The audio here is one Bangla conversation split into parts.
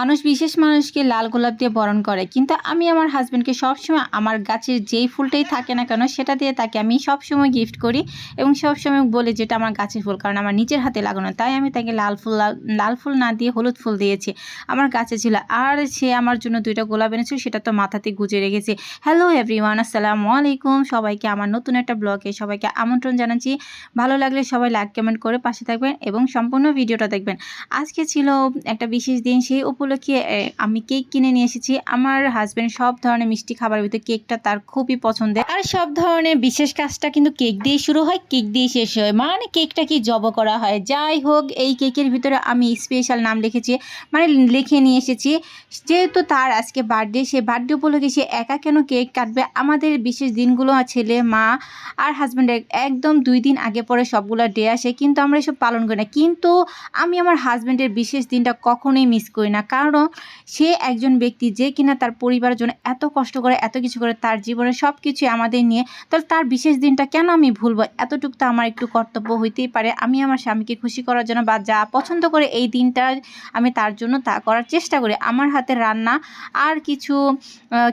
মানুষ, বিশেষ মানুষকে লাল গোলাপ দিয়ে বরণ করে। কিন্তু আমি আমার হাজব্যান্ডকে সবসময় আমার গাছের যেই ফুলটাই থাকে না কেন, সেটা দিয়ে তাকে আমি সবসময় গিফট করি এবং সবসময় বলি যেটা আমার গাছের ফুল, কারণ আমার নিজের হাতে লাগানো। তাই আমি তাকে লাল ফুল, লাল- ফুল না দিয়ে হলুদ ফুল দিয়েছি। আমার গাছে ছিল, আর সে আমার জন্য দুইটা গোলাপ এনেছিল, সেটা তো মাথাতে গুজে রেখেছে। হ্যালো এভরিওয়ান আসসালামু আলাইকুম। সবাইকে আমার নতুন একটা ব্লগে সবাইকে আমন্ত্রণ জানাচ্ছি। ভালো লাগলে সবাই লাইক কমেন্ট করে পাশে থাকবেন এবং সম্পূর্ণ ভিডিওটা দেখবেন। আজকে ছিল একটা বিশেষ দিন, সেই উপলক্ষে এ, আমি কেক কিনে নিয়ে এসেছি। আমার হাজব্যান্ড সব ধরনের মিষ্টি খাবারের ভিতরে কেকটা তার খুবই পছন্দের। আর সব ধরনের বিশেষ কাজটা কিন্তু কেক দিয়ে শুরু হয় কেক দিয়ে শেষ হয়। মানে কেকটা কি জব করা হয়? যাই হোক এই কেকের ভিতরে আমি স্পেশাল নাম লিখেছি মানে লিখে নিয়ে এসেছি। যেহেতু তার আজকে বার্থডে সে বার্থডে উপলক্ষে সে একা কেন কেক কাটবে? আমাদের বিশেষ দিনগুলো ছেলে মা আর হাজব্যান্ডের একদম দুই দিন আগে পরে সবগুলো ডে আসে কিন্তু আমরা এসব পালন করি না। কিন্তু আমি আমার হাজব্যান্ডের বিশেষ দিনটা কখনোই মিস করি না। কারণ সে একজন ব্যক্তি যে কিনা তার পরিবারের জন্য এত কষ্ট করে, এত কিছু করে তার জীবনে সব কিছু আমাদের নিয়ে, তাহলে তার বিশেষ দিনটা কেন আমি ভুলবো? এতটুকু তো আমার একটু কর্তব্য হইতেই পারে। আমি আমার স্বামীকে খুশি করার জন্য বা যা পছন্দ করে এই দিনটা আমি তার জন্য তা করার চেষ্টা করি। আমার হাতে রান্না আর কিছু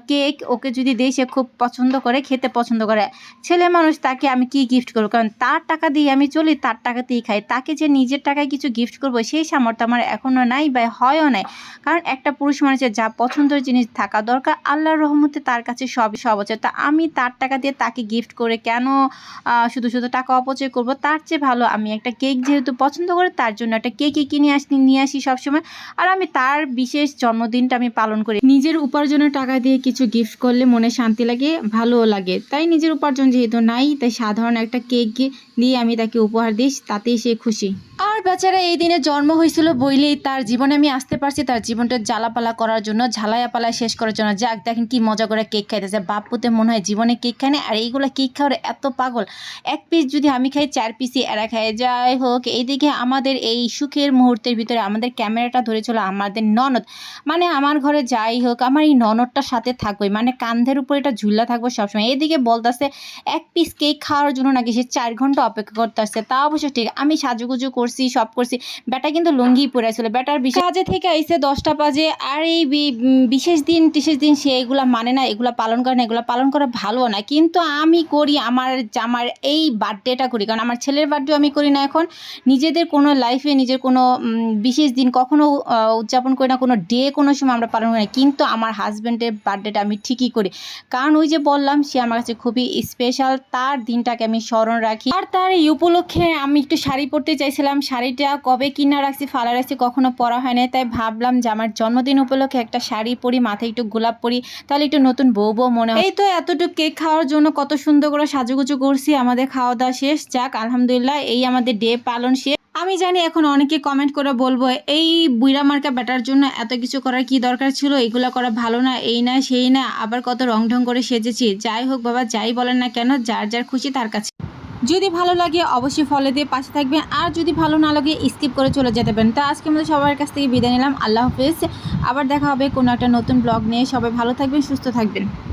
কেক ওকে যদি দেই সে খুব পছন্দ করে, খেতে পছন্দ করে। ছেলে মানুষ তাকে আমি কি গিফট করব? কারণ তার টাকা দিয়ে আমি চলি, তার টাকাতেই খাই। তাকে যে নিজের টাকায় কিছু গিফট করব সেই সামর্থ্য আমার এখনও নাই বা হয়ও নাই। কারণ একটা পুরুষ মানুষের যা পছন্দের জিনিস থাকা দরকার, আল্লাহর রহমতে তার কাছে সব সব আছে। তা আমি তার টাকা দিয়ে তাকে গিফট করে কেন শুধু শুধু টাকা অপচয় করব? তার চেয়ে ভালো আমি একটা কেক যেহেতু পছন্দ করি, তার জন্য একটা কেকই কিনে আসি, নিয়ে আসি সবসময়। আর আমি তার বিশেষ জন্মদিনটা আমি পালন করি। নিজের উপার্জনের টাকা দিয়ে কিছু গিফট করলে মনে শান্তি লাগে, ভালোও লাগে। তাই নিজের উপার্জন যেহেতু নাই, তাই সাধারণ একটা কেক দিয়ে আমি তাকে উপহার দিই, তাতেই সে খুশি। আর বেচারা এই দিনে জন্ম হয়েছিল বইলেই তার জীবনে আমি আসতে পারছি, তার জীবনটা জ্বালাপালা করার জন্য ঝালায়া পালা শেষ করার জন্য। যাক, দেখেন কি মজা করে কেক খাইতেছে। বাপুতে মনে হয় জীবনে কেক খায় না আর এইগুলো কেক খাওয়ার এত পাগল। এক পিস যদি আমি খাই, চার পিসই এরা খায়। যাই হোক, এইদিকে আমাদের এই সুখের মুহূর্তের ভিতরে আমাদের ক্যামেরাটা ধরেছিল আমাদের ননদ। মানে আমার ঘরে যাই হোক, আমার এই ননদটার সাথে থাকবোই। মানে কান্ধের উপর এটা ঝুল্লা থাকব সবসময়। এদিকে বলতেছে, এক পিস কেক খাওয়ার জন্য নাকি সে চার ঘণ্টা অপেক্ষা করতে আসছে তা অবশ্য ঠিক, আমি সাজুগুজু করছি সব করছি। বেটা কিন্তু লুঙ্গি পরে ছিল বেটার বিশেষ কাজে থেকে আইসে দশটা বাজে আর এই বিশেষ দিন, টিশেষ দিন সে এগুলা মানে না, এগুলা পালন করে না, এগুলা পালন করা ভালো না। কিন্তু আমি করি আমার আমার এই বার্থডেটা করি। কারণ আমার ছেলের বার্থডে আমি করি না এখন। নিজেদের কোনো লাইফে নিজের কোনো বিশেষ দিন কখনো উদযাপন করি না, কোনো ডে কোনো সময় আমরা পালন করি না। কিন্তু আমার হাজব্যান্ডের বার্থডেটা আমি ঠিকই করি। কারণ ওই যে বললাম, সে আমার কাছে খুবই স্পেশাল তার দিনটাকে আমি স্মরণ রাখি। আর তার এই উপলক্ষে আমি একটু শাড়ি পরতে চাইছিলাম। শাড়িটা কবে কিনা রাখছি, ফালা রাখছি কখনো পরা হয় না তাই ভাবলাম যে আমার জন্মদিন উপলক্ষে একটা শাড়ি পরি, মাথায় একটু গোলাপ পরি, তাহলে একটু নতুন বউ বউ মনে হয়। এই তো এতটুকু কেক খাওয়ার জন্য কত সুন্দর করে সাজুগুজু করছি, আমাদের খাওয়া দাওয়া শেষ যাক, আলহামদুলিল্লাহ, এই আমাদের ডে পালন শেষ। আমি জানি এখন অনেকে কমেন্ট করে বলব, এই বুইরা মার্কা ব্যাটার জন্য এত কিছু করার কি দরকার ছিল? এগুলো করা ভালো না, এই না, সেই না, আবার কত রং ঢং করে সেজেছি। যাই হোক বাবা, যাই বলেন না কেন, যার যার খুশি তার কাছে। যদি ভালো লাগে অবশ্যই ফলো দিয়ে পাশে থাকবেন। আর যদি ভালো না লাগে স্কিপ করে চলে যেতে পারেন। তো আজকে আমাদের সবার কাছ থেকে বিদায় নিলাম। আল্লাহ হাফেজ। আবার দেখা হবে কোনো একটা নতুন ব্লগ নিয়ে। সবাই ভালো থাকবেন, সুস্থ থাকবেন।